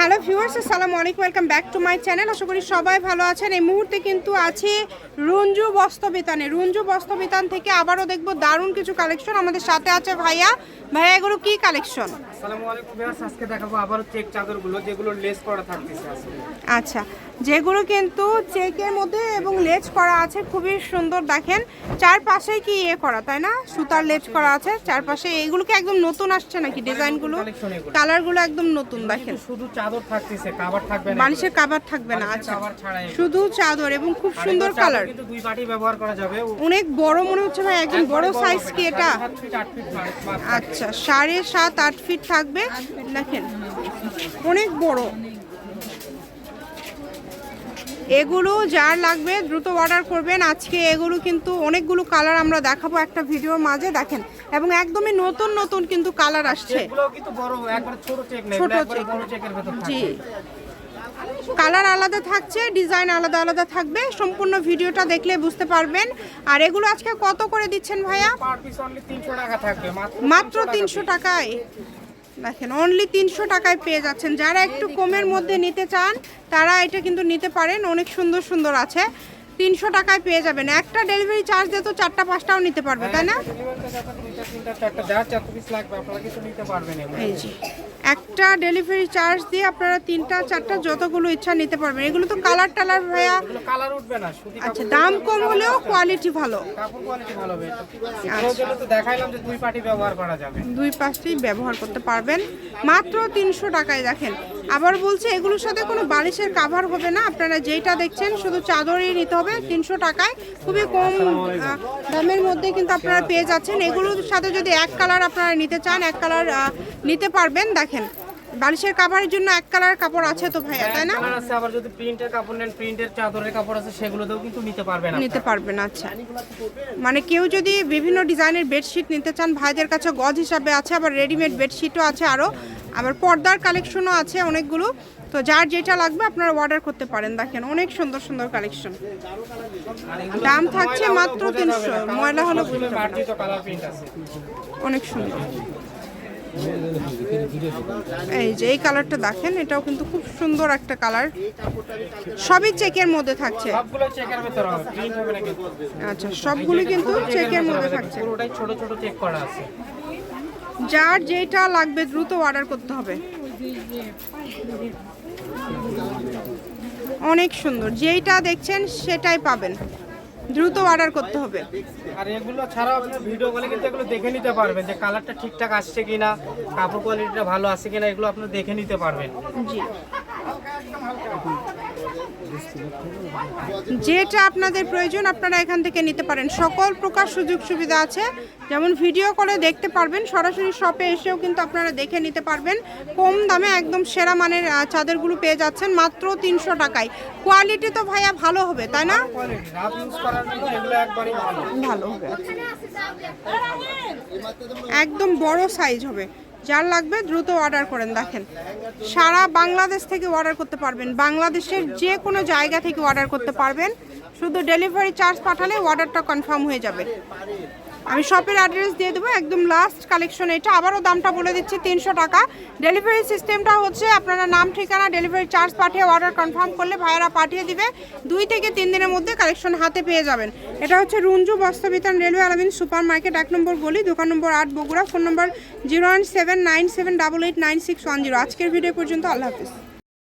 Hello viewers আসসালামু আলাইকুম welcome back to my channel. আশা করি সবাই ভালো আছেন। এই মুহূর্তে কিন্তু আছি রঞ্জু বস্ত্রবিতানে। রঞ্জু বস্ত্রবিতান থেকে আবারও দেখব দারুণ কিছু কালেকশন আমাদের সাথে আছে ভাইয়া। ভাইয়া এগুলো কি কালেকশন আসসালামু আলাইকুম ভিউয়ার্স আজকে দেখাবো আবারও চেক চাদরগুলো যেগুলো লেস করা থাকতেছে আচ্ছা যেগুলো কিন্তু চেকের মধ্যে এবং লেজ করা আছে খুবই সুন্দর দেখেন। চারপাশে কি ইয়ে করা তাই না? সুতার লেজ করা আছে চারপাশে। এগুলো কি একদম নতুন আসছে নাকি ডিজাইনগুলো কালারগুলো একদম নতুন দেখেন। শুধু চাদর থাকতেছে কভার থাকবে না বালিশের কাবার থাকবে না আচ্ছা। শুধু চাদর এবং খুব সুন্দর কালার কিন্তু দুই পাটি ব্যবহার করা যাবে। অনেক বড় মনে হচ্ছে ভাই একদম বড় সাইজ কি এটা। আচ্ছা সাড়ে সাত আট ফিট থাকবে। দেখেন অনেক বড়। এগুলো যার লাগবে দ্রুত অর্ডার করবেন। আজকে এগুলো কিন্তু অনেকগুলো কালার আমরা দেখাবো একটা ভিডিওর মাঝে দেখেন। এবং একদমই নতুন নতুন কিন্তু কালার আসছে। ছোট জি। কালার আলাদা থাকছে ডিজাইন আলাদা আলাদা থাকবে। সম্পূর্ণ ভিডিওটা দেখলে বুঝতে পারবেন। আর এগুলো আজকে কত করে দিচ্ছেন ভাইয়া? পার পিস অনলি 300 টাকা থাকবে মাত্র তিনশো টাকায়। দেখেন অনলি তিনশো টাকায় পেয়ে যাচ্ছেন। যারা একটু কমের মধ্যে নিতে চান, তারা এটা কিন্তু নিতে পারেন। অনেক সুন্দর সুন্দর আছে। তিনশো টাকায় পেয়ে যাবেন। একটা ডেলিভারি চার্জ দিয়ে তো চারটা পাঁচটাও নিতে পারবে তাই না? একটা ডেলিভারি চার্জ দিয়ে আপনারা তিনটা চারটা যতগুলো ইচ্ছা নিতে পারবেন। এগুলো তো কালার টালার ভাইয়া। কালার উঠবে না আচ্ছা দাম কম হলেও কোয়ালিটি ভালো। আচ্ছা। দুই পাশটি ব্যবহার করতে পারবেন। মাত্র তিনশো টাকায় দেখেন আবার বলছে, এগুলোর সাথে কোনো বালিশের কাভার হবে না। আপনারা যেইটা দেখছেন, শুধু চাদরই নিতে হবে। তিনশো টাকায় খুবই কম দামের মধ্যে কিন্তু আপনারা পেয়ে যাচ্ছেন। এগুলোর সাথে যদি এক কালার আপনারা নিতে চান, এক কালার নিতে পারবেন। দেখেন বালিশের কাভারের জন্য এক কালার কাপড় আছে তো ভাইয়া তাই না? আছে আবার যদি প্রিন্টের কাপড় নেন প্রিন্টের চাদরের কাপড় আছে সেগুলোতেও কিন্তু নিতে পারবেন। নিতে পারবেন আচ্ছা। মানে কেউ যদি বিভিন্ন ডিজাইনের বেডশিট নিতে চান ভাইদের কাছে গজ হিসাবে আছে আবার রেডিমেড বেডশিটও আছে আরও আবার পর্দার কালেকশনও আছে অনেকগুলো। তো যার যেটা লাগবে আপনারা অর্ডার করতে পারেন দেখেন অনেক সুন্দর সুন্দর কালেকশন দাম থাকছে মাত্র 300 ময়লা হলো অনেক সুন্দর। এই যে এই কালারটা দেখেন এটাও কিন্তু খুব সুন্দর একটা কালার সবই চেকের মধ্যে থাকছে। আচ্ছা সবগুলো কিন্তু চেকের মধ্যে থাকছে। ছোট ছোট চেক করা আছে। যার যেটা লাগবে দ্রুত অর্ডার করতে হবে। অনেক সুন্দর যেইটা দেখছেন সেটাই পাবেন। দ্রুত অর্ডার করতে হবে। আর এগুলো ছাড়াও আপনি ভিডিও কলে কিন্তু এগুলো দেখে নিতে পারবেন যে কালারটা ঠিকঠাক আসছে কিনা কাপড় কোয়ালিটিটা ভালো আছে কিনা এগুলো আপনি দেখে নিতে পারবেন। জি। যেটা আপনাদের প্রয়োজন, আপনারা এখান থেকে নিতে পারেন। সকল প্রকার সুযোগ সুবিধা আছে। যেমন ভিডিও করে দেখতে পারবেন, সরাসরি শপে এসেও কিন্তু আপনারা দেখে নিতে পারবেন। কম দামে একদম সেরা মানের চাদরগুলো পেয়ে যাচ্ছেন, মাত্র তিনশো টাকায়। কোয়ালিটি তো ভাইয়া ভালো হবে, তাই না? ভালো হবে। একদম বড় সাইজ হবে। যার লাগবে দ্রুত অর্ডার করেন, দেখেন। সারা বাংলাদেশ থেকে অর্ডার করতে পারবেন। বাংলাদেশের যে কোনো জায়গা থেকে অর্ডার করতে পারবেন। শুধু ডেলিভারি চার্জ পাঠালে অর্ডারটা কনফার্ম হয়ে যাবে। আমি শপের অ্যাড্রেস দিয়ে দেবো, একদম লাস্ট কালেকশন এটা। আবারও দামটা বলে দিচ্ছি, তিনশো টাকা। ডেলিভারি সিস্টেমটা হচ্ছে আপনারা নাম, ঠিকানা ডেলিভারি চার্জ পাঠিয়ে অর্ডার কনফার্ম করলে ভাইয়েরা পাঠিয়ে দিবে। দুই থেকে তিন দিনের মধ্যে কালেকশন হাতে পেয়ে যাবেন। এটা হচ্ছে Ranju Bastrabitan railway Alamin super market এক নম্বর গলি, দোকান নম্বর আট, বগুড়া, ফোন নম্বর zero one seven nine seven double eight nine six one zero আজকের ভিডিও পর্যন্ত আল্লাহ হাফিজ।